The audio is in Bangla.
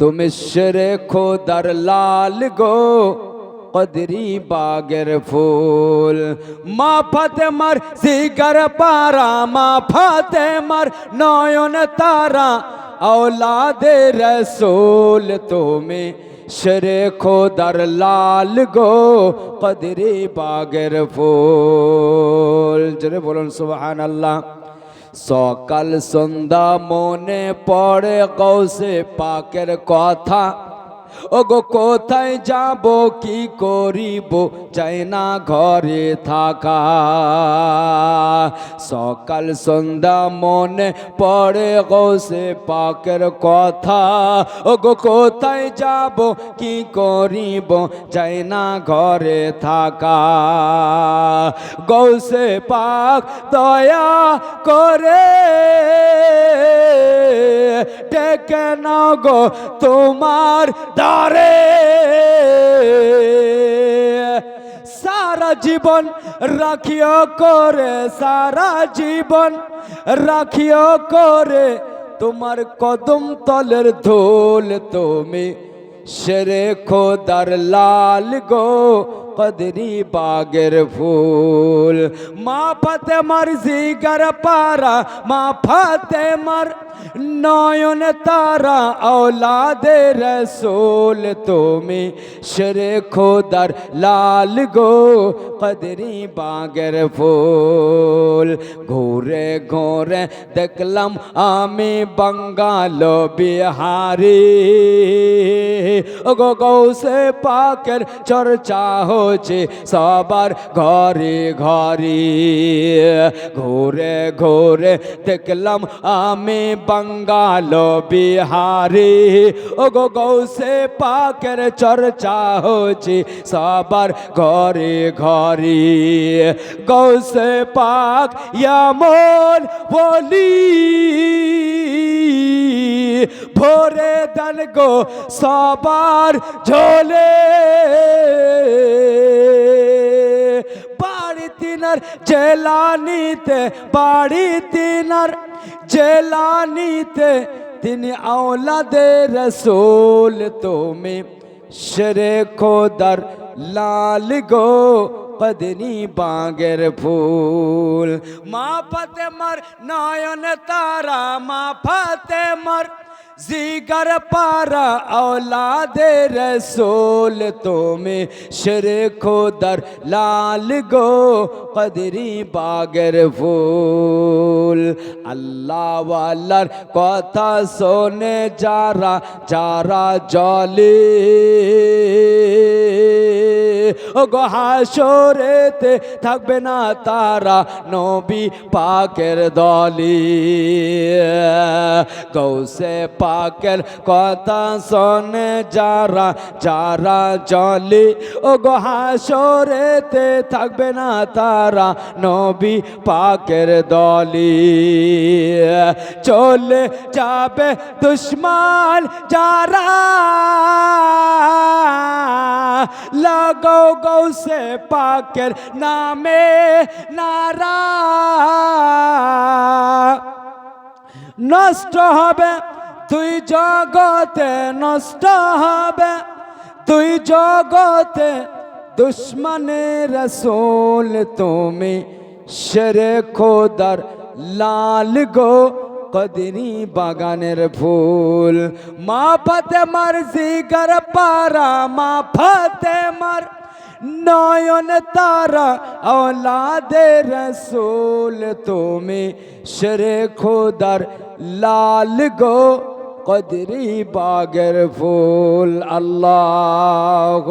تم شر خو در لال گو، قدری باگر فول ما فاته مر، زیگر پارا، ما فاته مر نویون تارا۔ اولاد رسول تمہیں شر در لال گو، قدری باگر فول جرے بولن سبحان اللہ۔ সকাল সন্ধ্যা মনে পড়ে কৌশে পাকের কথা ওগো, কোথায় যাব, কি করিব? চাই না ঘরে থাকা। সকাল সন্ধ্যা মনে পড়ে গৌসে পাকের কথা। ওগো, কোথায় যাব, কি করিব? চাই না ঘরে থাকা। গৌসে পাক দয়া করে ডেকে নাও গো তোমার দারে সারা জীবন রাখিও করে, সারা জীবন রাখিও করে, তোমার কদম তলের ধুল তুমি শেরে খোদার লাল গো قدری باگر پھول۔ ماں پتے مر زیگر پارا ماں پتے مر نویون تارا، اولاد رسول تمہیں شر در لال گو۔ قدری باگر پھول۔ گھورے گھورے دکلم آمی بنگالو بہاری ও গো গৌসে পাকের চর্চা হচ্ছে সবার ঘরে ঘরে ঘুরে ঘুরে দেখলাম আমি বাঙ্গাল বিহারি ও গো গৌসে পাকের চর্চা হচ্ছে সবার ঘরে ঘরে গৌসে পাক ইয়ামন বলি ভোরে দান গো সবার ঝোলে। বাড়ি তিনার জেলানিতে, বাড়ি তিনার জেলানিতে, তিনি আওলাদে রসুল, তুমি শেরে খোদার লাল গো পদনি বাগের ফুল। মা ফাতে মার নয়ন তারা, মা ফাতে মার زیگر پارا اولاد رسول تو میں شرکو در لال گو قدری باگر فول اللہ والر کتھا سونے جارا جارا جالی۔ ও গো হাসরেতে থাকবে না তারা নবী পাকের দলি। গৌসে পাকের কথা শোনে যারা যারা জলি। ও গো হাসরেতে থাকবে না তারা নবী পাকের দলি। চলে যাবে দুশ্মন যারা লাগো গৌসে পাকের নামে নারা। নষ্ট হবে, তুই জগতে নষ্ট হবে, তুই জগতে দুশ্মনের রসুল তুমি শেরে খোদার লাল গো। কদিনী বাগানের ফুল। মা ফতে মার জিগার পারা মা ফাতে মার নয়ন তারা ওলাদে রসুল। তুমি শরে খোদার লাল গো কদরি বাগের ফুল। আল্লাহ